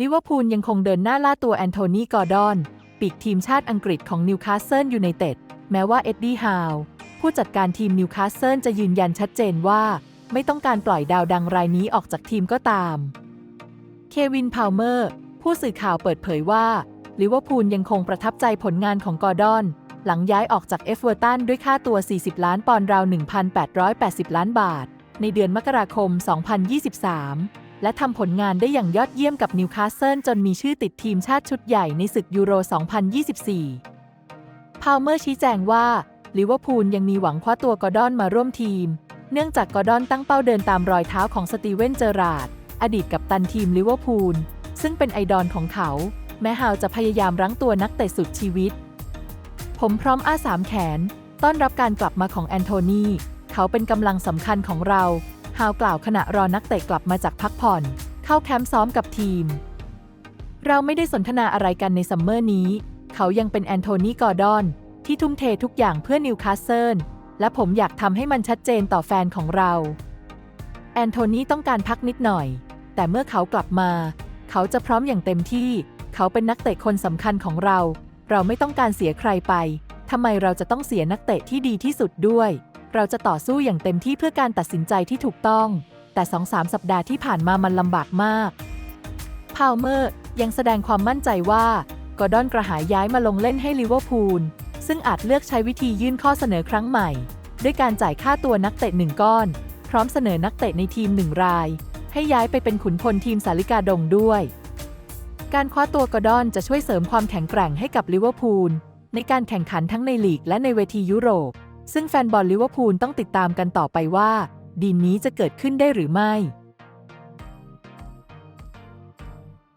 ลิเวอร์พูลยังคงเดินหน้าล่าตัวแอนโทนีกอร์ดอน ปีกทีมชาติอังกฤษของนิวคาสเซิลยูไนเต็ด แม้ว่าเอ็ดดี้ฮาวผู้จัดการทีมนิวคาสเซิลจะยืนยันชัดเจนว่า ไม่ต้องการปล่อยดาวดังรายนี้ออกจากทีมก็ตาม เควินพาวเมอร์ ผู้สื่อข่าวเปิดเผยว่าลิเวอร์พูลยังคงประทับใจผลงานของกอร์ดอน หลังย้ายออกจากเอฟเวอร์ตันด้วยค่าตัว 40 ล้านปอนด์ราว 1,880 ล้านบาท ในเดือนมกราคม 2023 และทำผลงานได้อย่างยอดเยี่ยมกับนิวคาสเซิลจนมีชื่อติดทีมชาติชุดใหญ่ในศึกยูโร 2024 พาวเมอร์ชี้แจงว่าลิเวอร์พูลยังมีหวังคว้าตัวกอร์ดอนมาร่วมทีม เนื่องจากกอร์ดอนตั้งเป้าเดินตามรอยเท้าของสตีเวนเจอราร์ดอดีตกัปตันทีมลิเวอร์พูลซึ่งเป็นไอดอลของเขา แม้ฮาวจะพยายามรั้งตัวนักเตะสุดชีวิต ผมพร้อมอ้าสามแขน ต้อนรับการกลับมาของแอนโทนี เขาเป็นกำลังสำคัญของเรา ฮาวกล่าวขณะรอนักเตะกลับมาจากพักผ่อน เข้าแคมป์ซ้อมกับทีม เราไม่ได้สนทนาอะไรกันในซัมเมอร์นี้ เขายังเป็นแอนโทนีกอร์ดอนที่ทุ่มเททุกอย่างเพื่อนิวคาสเซิลและผมอยากทำให้มันชัดเจนต่อแฟนของเรา แอนโทนีต้องการพักนิดหน่อย แต่เมื่อเขากลับมา เขาจะพร้อมอย่างเต็มที่ เขาเป็นนักเตะคนสำคัญของเรา เราไม่ต้องการเสียใครไปทำไมเราจะต้องเสียนักเตะที่ดีที่สุดด้วย เราจะต่อสู้อย่างเต็มที่เพื่อการตัดสินใจที่ถูกต้อง แต่สองสามสัปดาห์ที่ผ่านมามันลำบากมากพาวเมอร์ยังแสดงความมั่นใจว่ากอร์ดอนกระหายย้ายมาลงเล่นให้ลิเวอร์พูล ซึ่งอาจเลือกใช้วิธียื่นข้อเสนอครั้งใหม่ ด้วยการจ่ายค่าตัวนักเตะหนึ่งก้อน พร้อมเสนอนักเตะในทีมหนึ่งราย ให้ย้ายไปเป็นขุนพลทีมสาลิกาดงด้วย การคว้าตัวกอร์ดอนจะช่วยเสริมความแข็งแกร่งให้กับลิเวอร์พูลในการแข่งขันทั้งในลีกและในเวทียุโรป ซึ่งแฟนบอลลิเวอร์พูลต้องติดตามกันต่อไปว่า ดีนนี้จะเกิดขึ้นได้หรือไม่